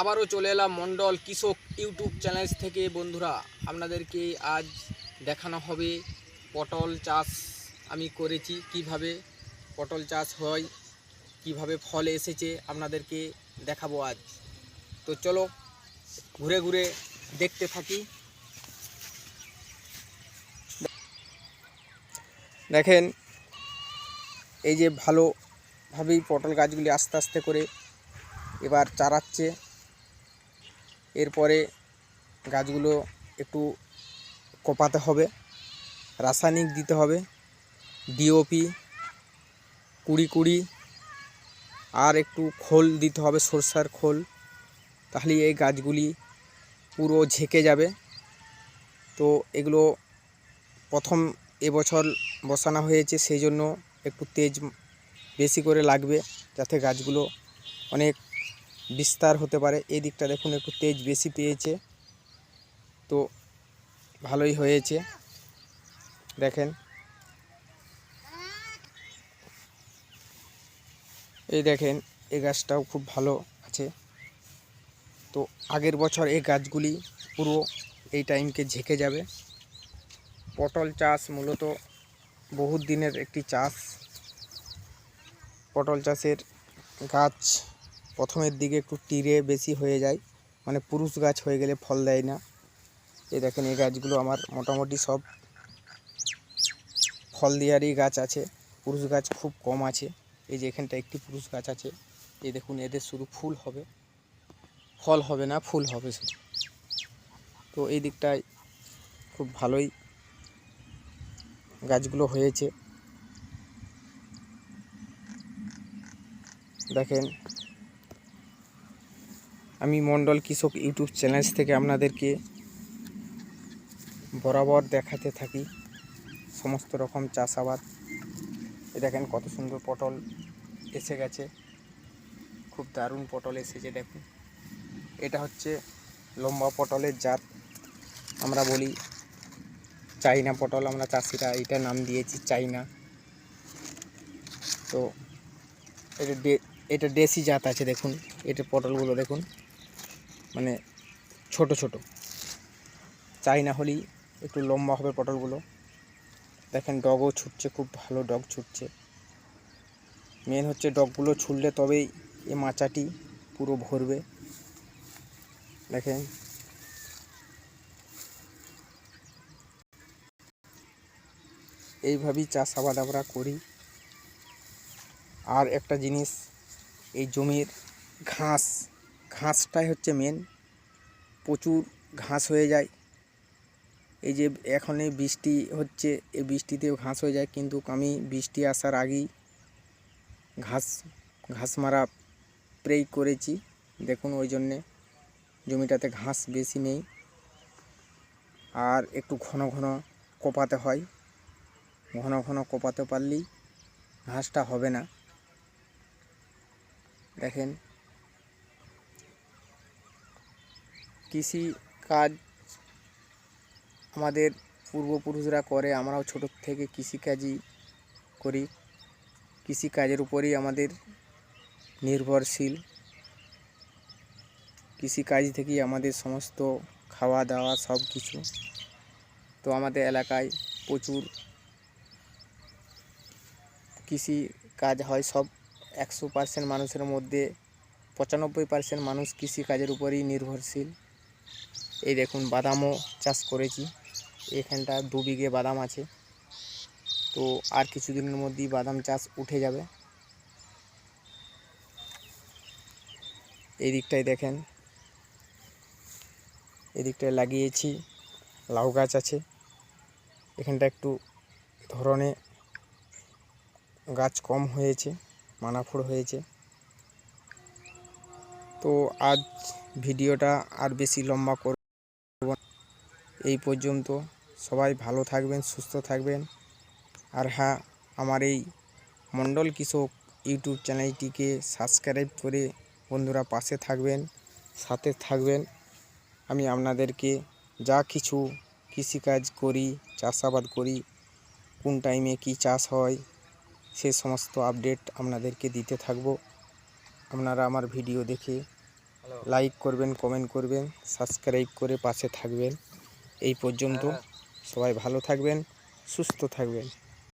আবারও চলে এলাম মণ্ডল কৃষক ইউটিউব চ্যানেল থেকে। বন্ধুরা, আপনাদেরকে আজ দেখানো হবে পটল চাষ আমি করেছি, কীভাবে পটল চাষ হয়, কীভাবে ফল এসেছে আপনাদেরকে দেখাবো আজ। তো চলো, ঘুরে ঘুরে দেখতে থাকি। দেখেন, এই যে ভালোভাবেই পটল গাছগুলি আস্তে আস্তে করে এবার চারাচ্ছে। এরপরে গাছগুলো একটু কোপাতে হবে, রাসায়নিক দিতে হবে ডিওপি কুড়ি কুড়ি, আর একটু খোল দিতে হবে, সরষার খোল, তাহলে এই গাছগুলি পুরো ঝেঁকে যাবে। তো এগুলো প্রথম এবছর বসানো হয়েছে, সেই জন্য একটু তেজ বেশি করে লাগবে, যাতে গাছগুলো অনেক বিস্তার হতে পারে। এই দিকটা দেখুন, একটু তেজ বেশি পেয়েছে। তো ভালোই হয়েছে। দেখেন। এই দেখেন, এই গাছটাও খুব ভালো আছে। তো আগের বছর এই গাছগুলি পুরো এই টাইমকে ঝেঁকে যাবে। পটল চাষ মূলত বহুত দিনের একটি চাষ। পটল চাষের গাছ প্রথমের দিকে একটু টিরে বেশি হয়ে যায়। মানে পুরুষ গাছ হয়ে গেলে ফল দেয় না। এই দেখেন, এই গাছগুলো আমার মোটামুটি সব ফল দেওয়ারই গাছ আছে। পুরুষ গাছ খুব কম আছে। এই যে এখানটা একটি পুরুষ গাছ আছে। এই দেখুন, এদের শুধু ফুল হবে। ফল হবে না, ফুল হবে শুধু। তো এই দিকটায় খুব ভালোই গাছগুলো হয়েছে। দেখেন আমি মণ্ডল কৃষক ইউটিউব চ্যানেল থেকে আপনাদেরকে বরাবর দেখাতে থাকি সমস্ত রকম চাষাবাদ। এ দেখেন কত সুন্দর পটল এসে গেছে। খুব দারুণ পটল এসেছে, দেখুন। এটা হচ্ছে লম্বা পটলের জাত। আমরা বলি চাইনা পটল, আমরা চাষিরা এটা নাম দিয়েছি চাইনা। তো এটা এটা দেশি জাত আছে, দেখুন। এটা পটলগুলো দেখুন। মানে ছোট ছোট। চাই না হলেই একটু লম্বা হবে পটলগুলো। দেখেন ডগও ছুটছে, খুব ভালো ডগ ছুটছে। মেন হচ্ছে ডগগুলো ছুটলে তবেই এ মাচাটি পুরো ভরবে। দেখেন। এইভাবেই চাষাবাদ আমরা করি। আর একটা জিনিস, এই জমির ঘাস ঘাসটাই হচ্ছে মেন প্রচুর ঘাস হয়ে যায়। এই যে এখন এই বৃষ্টি হচ্ছে, এই বৃষ্টিতেও ঘাস হয়ে যায়। কিন্তু আমি বৃষ্টি আসার আগেই ঘাস ঘাস মারা স্প্রে করেছি। দেখুন ওই জন্যে জমিটাতে ঘাস বেশি নেই। আর একটু ঘন ঘন কোপাতে হয়। ঘন ঘন কোপাতে পারলেই ঘাসটা হবে না। দেখেন কৃষি কাজ আমাদের পূর্বপুরুষরা করে, আমরাও ছোটোর থেকে কৃষিকাজই করি। কৃষিকাজের উপরেই আমাদের নির্ভরশীল। কৃষিকাজ থেকেই আমাদের সমস্ত খাওয়া দাওয়া সব কিছু। তো আমাদের এলাকায় প্রচুর কৃষি কাজ হয়। সব একশো পার্সেন্ট মানুষের মধ্যে পঁচানব্বই পার্সেন্ট মানুষ কৃষিকাজের উপরেই নির্ভরশীল। এই দেখুন বাদামও চাষ করেছি। এখানটা দু বিঘে বাদাম আছে। তো আর কিছুদিনের মধ্যেই বাদাম চাষ উঠে যাবে। এই দিকটায় দেখেন। এদিকটায় লাগিয়েছি। লাউ গাছ আছে। এখানটা একটু ধরনে গাছ কম হয়েছে, মানাফোড় হয়েছে। তো আজ ভিডিওটা আর বেশি লম্বা করব না। এই পর্যন্ত। সবাই ভালো থাকবেন সুস্থ থাকবেন। আর হ্যাঁ আমার এই মণ্ডল কৃষক ইউটিউব চ্যানেলটিকে সাবস্ক্রাইব করে বন্ধুরা পাশে থাকবেন সাথে থাকবেন। আমি আপনাদেরকে যা কিছু কৃষিকাজ করি চাষাবাদ করি কোন টাইমে কি চাষ হয় সে সমস্ত আপডেট আপনাদেরকে দিতে থাকব। আপনারা আমার ভিডিও দেখে লাইক করবেন কমেন্ট করবেন সাবস্ক্রাইব করে পাশে থাকবেন। এই পর্যন্ত। সবাই ভালো থাকবেন সুস্থ থাকবেন।